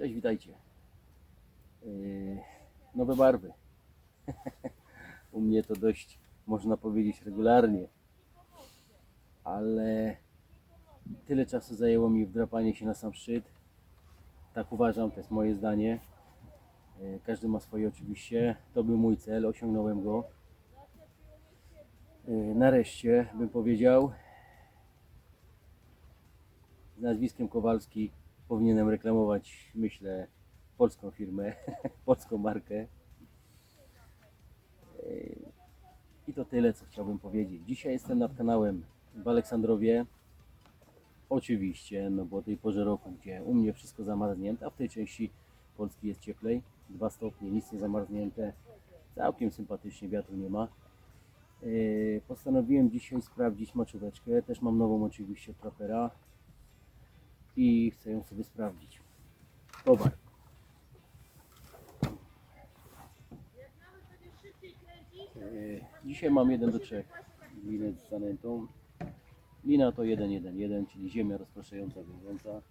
Cześć, witajcie. Yy, Nowe barwy. U mnie to dość, można powiedzieć, regularnie. Ale tyle czasu zajęło mi wdrapanie się na sam szczyt. Tak uważam, to jest moje zdanie. Yy, Każdy ma swoje oczywiście. To był mój cel, osiągnąłem go. Yy, Nareszcie bym powiedział, z nazwiskiem Kowalski powinienem reklamować, myślę, polską firmę, polską markę. I to tyle, co chciałbym powiedzieć. Dzisiaj jestem nad kanałem w Aleksandrowie. Oczywiście, no bo o tej porze roku, gdzie u mnie wszystko zamarznięte, a w tej części Polski jest cieplej. 2 stopnie, nic nie zamarznięte. Całkiem sympatycznie, wiatru nie ma. Postanowiłem dzisiaj sprawdzić maczóweczkę. Też mam nową oczywiście trapera i chcę ją sobie sprawdzić. E, Dzisiaj mam 1 do 3 linę z zanętą. Lina to 1-1-1, czyli ziemia rozpraszająca, wiążąca. E,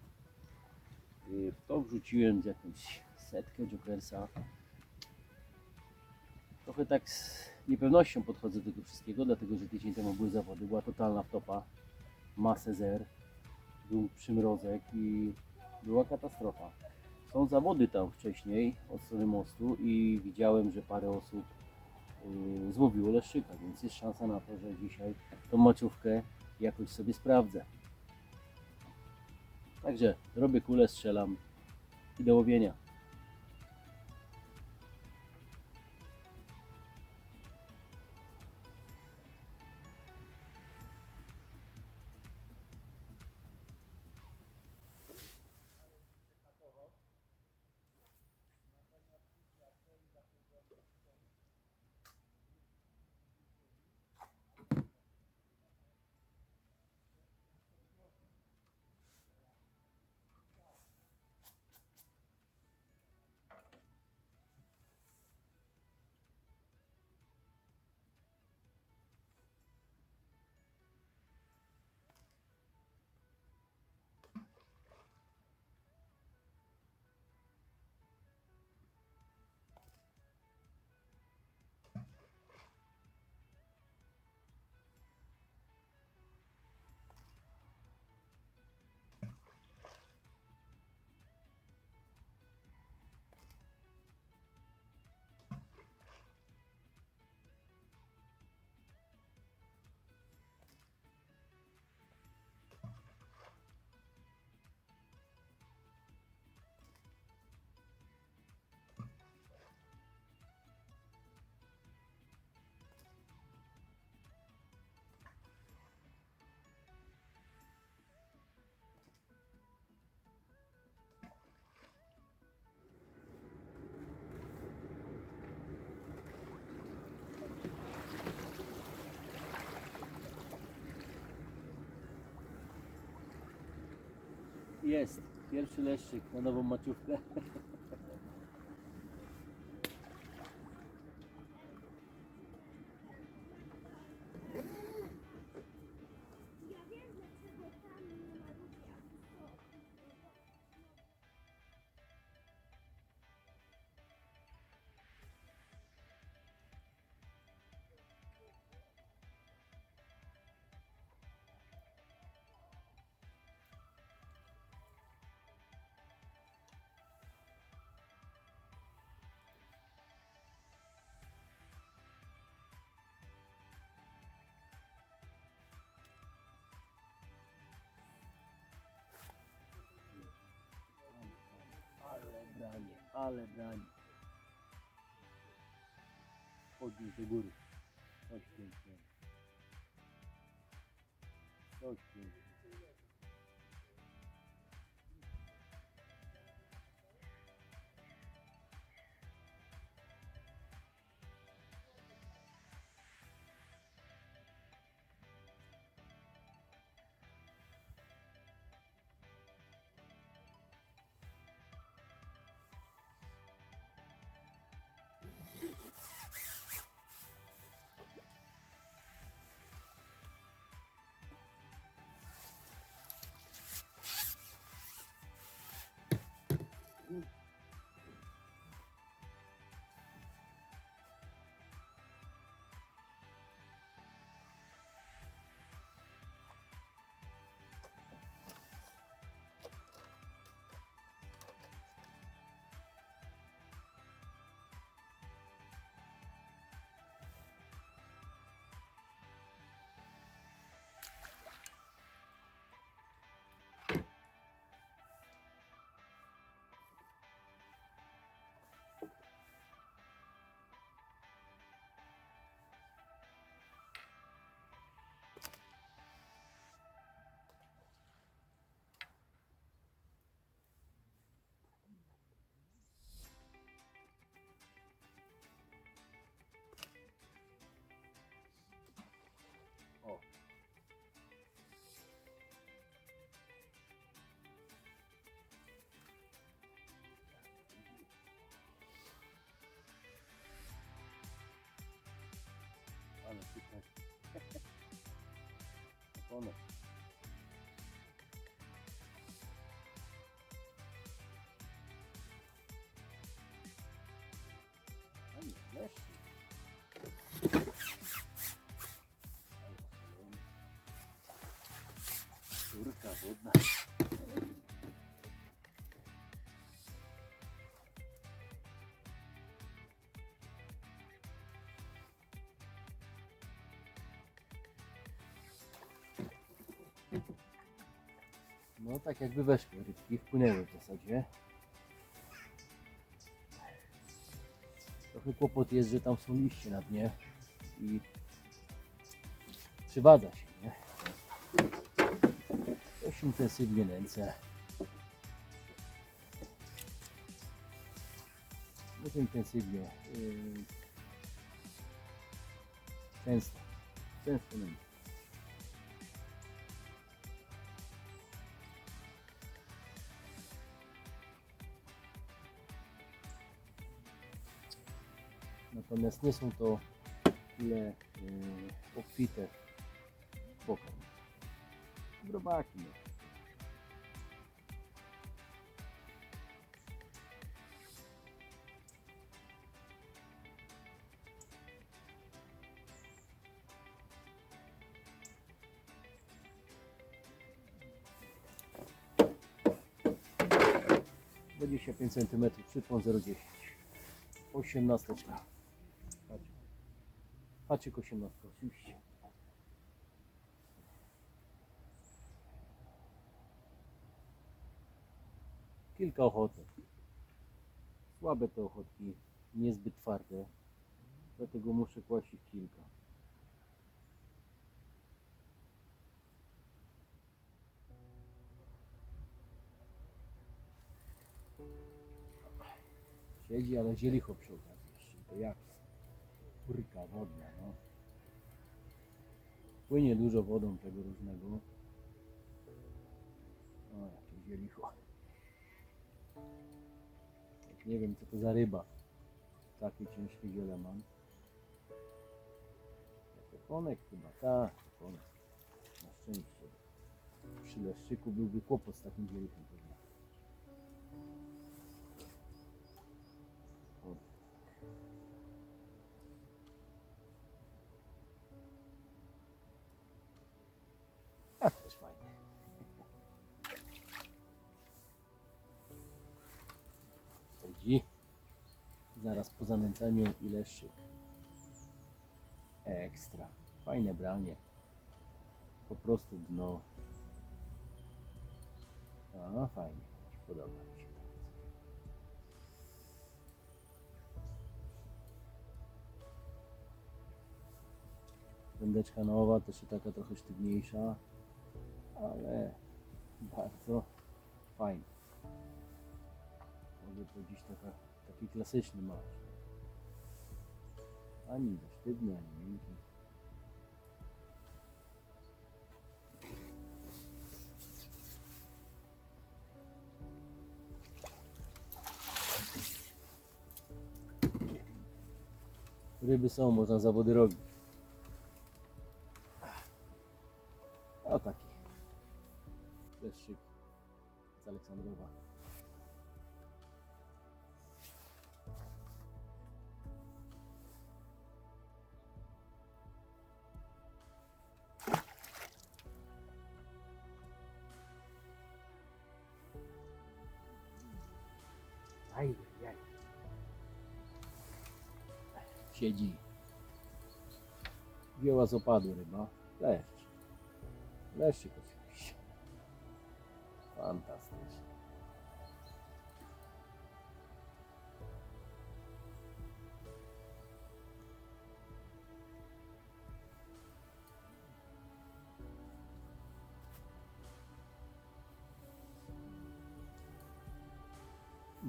W to wrzuciłem z jakąś setkę jokersa. Trochę tak z niepewnością podchodzę do tego wszystkiego, dlatego że tydzień temu były zawody, była totalna wtopa, masę zer był przymrozek i była katastrofa. Są zawody tam wcześniej od strony mostu i widziałem, że parę osób yy, złowiło leszczyka, więc jest szansa na to, że dzisiaj tą maczówkę jakoś sobie sprawdzę. Także robię kulę, strzelam i do łowienia. Jest, pierwszy leszczyk na nową maczówkę. Ale branie. Podnieś do góry. Coś pięknego. Coś pięknego. One. A nie, leszczy. Córka wodna. No tak jakby weszły rybki, wpłynęły w zasadzie. Trochę kłopot jest, że tam są liście na dnie i przywadza się, nie? Dość intensywnie nęcę. Dość intensywnie. Yy, często. Często nęcę. Natomiast nie są to tyle yy, obfite pokarm. Grobaki. No. Dwadzieścia pięć centymetrów, przypon 0,10. Osiemnasteczka. Patrzyk osiemnastka oczywiście. Kilka ochotek. Słabe te ochotki, niezbyt twarde. Dlatego muszę kłaść ich kilka. Siedzi, ale zielicho przy okazji jeszcze. To jak? Kurka wodna, no. Płynie dużo wodą tego różnego. O, jakie zielicho. Jak nie wiem, co to za ryba. Takie ciężkie ziele mam. Konek chyba, tak. Na szczęście. Przy leszczyku byłby kłopot z takim zielichem Zaraz po zanęceniu i leszczyk. Ekstra. Fajne branie. Po prostu dno. A, fajnie. Podoba mi się bardzo. Wędeczka nowa, też taka trochę sztywniejsza, ale bardzo fajna. To dziś taka, taki klasyczny masz. Ani sztywny, ani miękki. Ryby są, można zawody robić. Aj, aj. Siedzi. Wzięła z opadu ryba. Leszcz. Leszczyk oczywiście. Fantastycznie.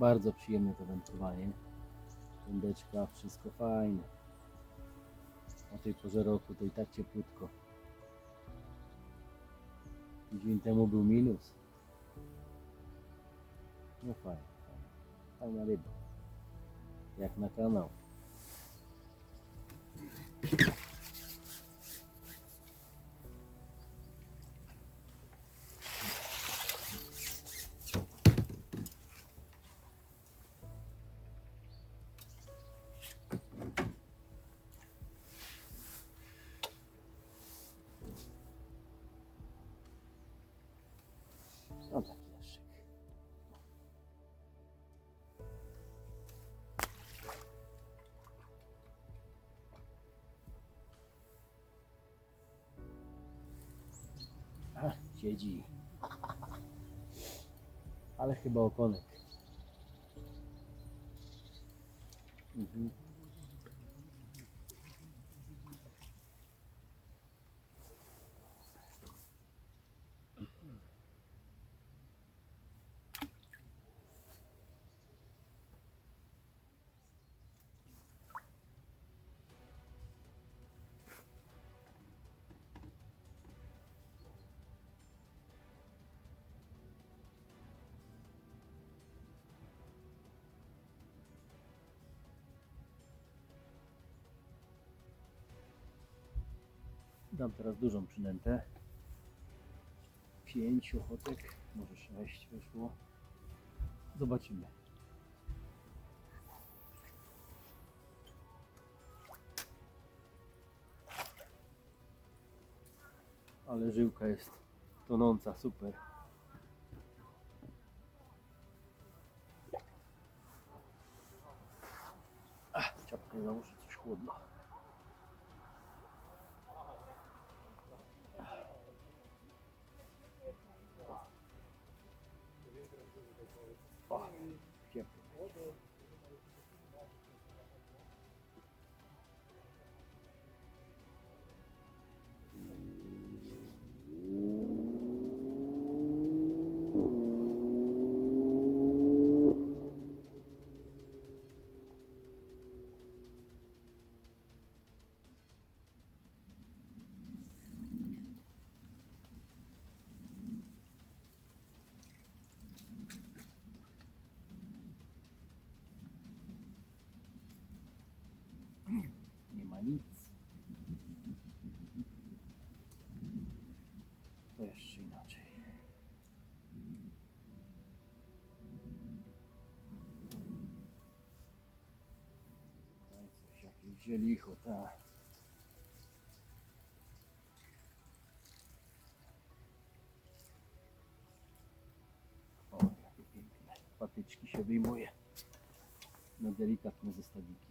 Bardzo przyjemne to wędkowanie. Wędeczka, wszystko fajne. O tej porze roku to i tak cieplutko. Tydzień temu był minus. No fajnie, fajnie. Fajna ryba. Jak na kanał. Siedzi. Ale chyba okonek. Mhm. Dam teraz dużą przynętę. Pięć ochotek, może sześć wyszło. Zobaczymy. Ale żyłka jest tonąca, super. Ach, czapkę założę, coś chłodno. Zielicho, tak. O, jakie piękne. Patyczki się wyjmuje na delikatne zestawiki.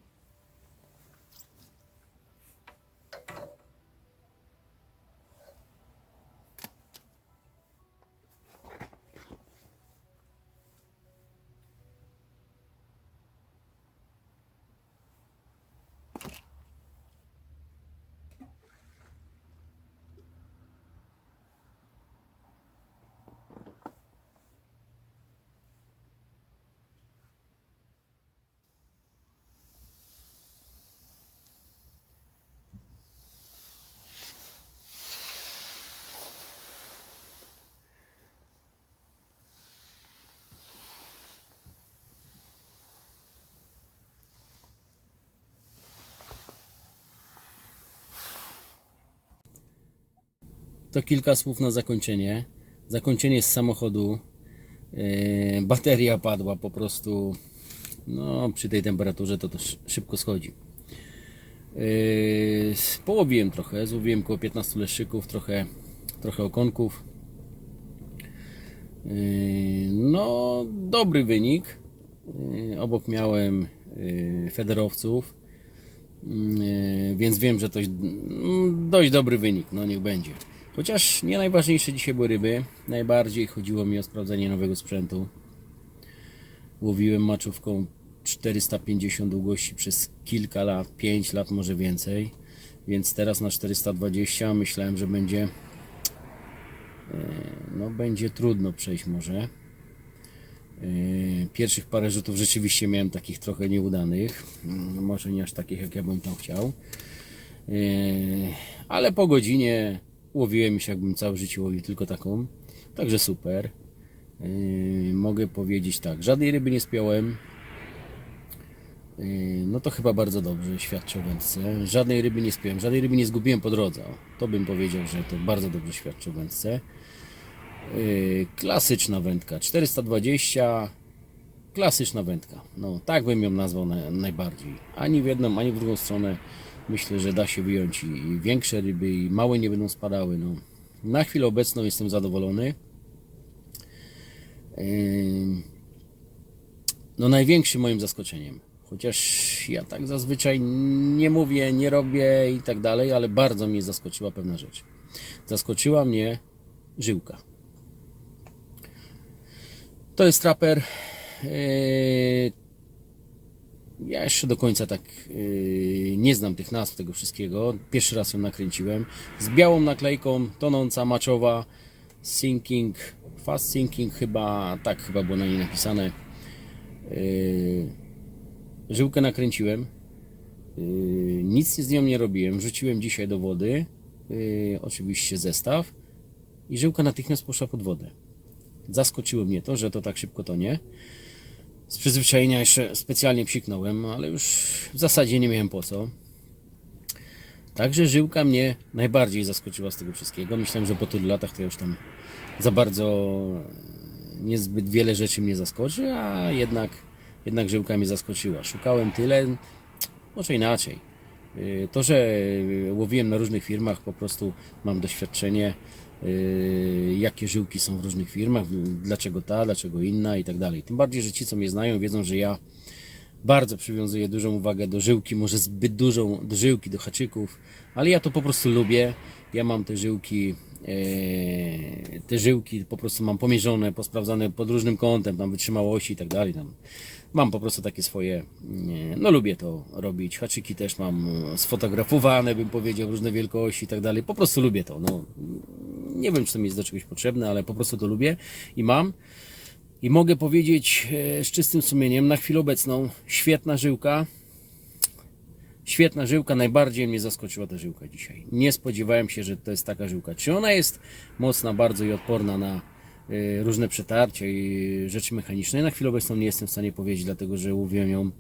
To kilka słów na zakończenie. Zakończenie z samochodu. Yy, bateria padła po prostu. No, przy tej temperaturze to, to sz- szybko schodzi. Yy, połowiłem trochę, złowiłem około 15 leszczyków, trochę, trochę okonków. Yy, no, dobry wynik. Yy, obok miałem yy, federowców, yy, więc wiem, że to dość dobry wynik, no niech będzie. Chociaż nie najważniejsze dzisiaj były ryby, najbardziej chodziło mi o sprawdzenie nowego sprzętu. Łowiłem maczówką 450 długości przez kilka lat, 5 lat, może więcej. Więc teraz na 420 myślałem, że będzie e, no będzie trudno przejść może. E, Pierwszych parę rzutów rzeczywiście miałem takich trochę nieudanych. Mm, Może nie aż takich, jak ja bym tam chciał. E, Ale po godzinie łowiłem się, jakbym całe życie łowił tylko taką. Także super. Yy, mogę powiedzieć tak, żadnej ryby nie spiąłem. Yy, No to chyba bardzo dobrze świadczy o wędce. Żadnej ryby nie spiąłem, żadnej ryby nie zgubiłem po drodze. To bym powiedział, że to bardzo dobrze świadczy o wędce. Yy, Klasyczna wędka, 420. Klasyczna wędka. No, tak bym ją nazwał na, najbardziej. Ani w jedną, ani w drugą stronę. Myślę, że da się wyjąć i, większe ryby, i małe nie będą spadały. No. Na chwilę obecną jestem zadowolony. No największym moim zaskoczeniem, chociaż ja tak zazwyczaj nie mówię, nie robię i tak dalej, ale bardzo mnie zaskoczyła pewna rzecz. Zaskoczyła mnie żyłka. To jest traper. Ja jeszcze do końca tak yy, nie znam tych nazw tego wszystkiego. Pierwszy raz ją nakręciłem. Z białą naklejką, tonąca, maczowa, sinking, fast sinking chyba, tak chyba było na niej napisane. Yy, żyłkę nakręciłem. Yy, nic z nią nie robiłem. Wrzuciłem dzisiaj do wody. Yy, oczywiście zestaw. I żyłka natychmiast poszła pod wodę. Zaskoczyło mnie to, że to tak szybko to nie. Z przyzwyczajenia jeszcze specjalnie psiknąłem, ale już w zasadzie nie miałem po co. Także żyłka mnie najbardziej zaskoczyła z tego wszystkiego. Myślałem, że po tylu latach to już tam za bardzo niezbyt wiele rzeczy mnie zaskoczy, a jednak, jednak żyłka mnie zaskoczyła. Szukałem tyle, może inaczej. Yy, To, że łowiłem na różnych firmach, po prostu mam doświadczenie, jakie żyłki są w różnych firmach, dlaczego ta, dlaczego inna i tak dalej. Tym bardziej, że ci, co mnie znają, wiedzą, że ja bardzo przywiązuję dużą uwagę do żyłki, może zbyt dużą do żyłki, do haczyków, ale ja to po prostu lubię. Ja mam te żyłki, e, te żyłki po prostu mam pomierzone, posprawdzane pod różnym kątem, tam wytrzymałości i tak dalej. Mam po prostu takie swoje, no lubię to robić. Haczyki też mam sfotografowane, bym powiedział, różne wielkości i tak dalej. Po prostu lubię to. No, nie wiem, czy to mi jest do czegoś potrzebne, ale po prostu to lubię i mam. I mogę powiedzieć e, z czystym sumieniem, na chwilę obecną świetna żyłka. Świetna żyłka, najbardziej mnie zaskoczyła ta żyłka dzisiaj. Nie spodziewałem się, że to jest taka żyłka. Czy ona jest mocna bardzo i odporna na różne przetarcia i rzeczy mechaniczne? Na chwilę obecną nie jestem w stanie powiedzieć, dlatego że łowiłem ją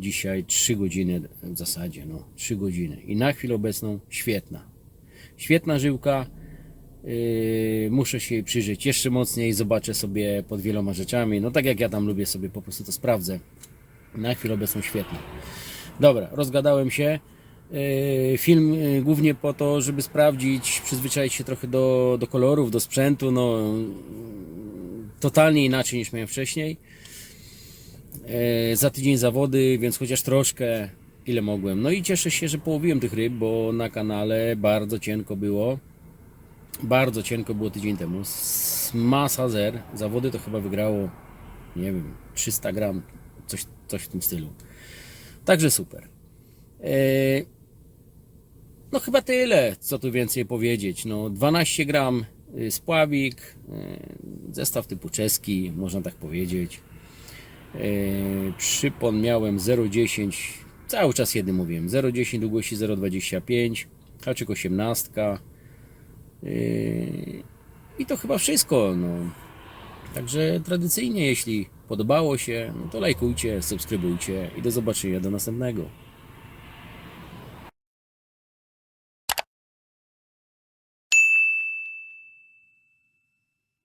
dzisiaj 3 godziny w zasadzie, no 3 godziny. I na chwilę obecną świetna. Świetna żyłka. Yy, muszę się jej przyjrzeć jeszcze mocniej, zobaczę sobie pod wieloma rzeczami. No tak jak ja tam lubię sobie po prostu to sprawdzę. Na chwilę obecną świetnie. Dobra, rozgadałem się. Yy, Film yy, głównie po to, żeby sprawdzić, przyzwyczaić się trochę do, do kolorów, do sprzętu. No, totalnie inaczej niż miałem wcześniej. Yy, Za tydzień zawody, więc chociaż troszkę, ile mogłem. No i cieszę się, że połowiłem tych ryb, bo na kanale bardzo cienko było. Bardzo cienko było tydzień temu. Masa zer. Zawody to chyba wygrało, nie wiem, 300 gram, coś, coś w tym stylu. Także super. No chyba tyle, co tu więcej powiedzieć. No 12 gram y, spławik, y, zestaw typu czeski, można tak powiedzieć. Eee, Przypon miałem 0,10, cały czas jednym mówiłem, 0,10 długości 0,25, haczyk 18. Yy, I to chyba wszystko. No. Także tradycyjnie, jeśli podobało się, no to lajkujcie, subskrybujcie i do zobaczenia do następnego.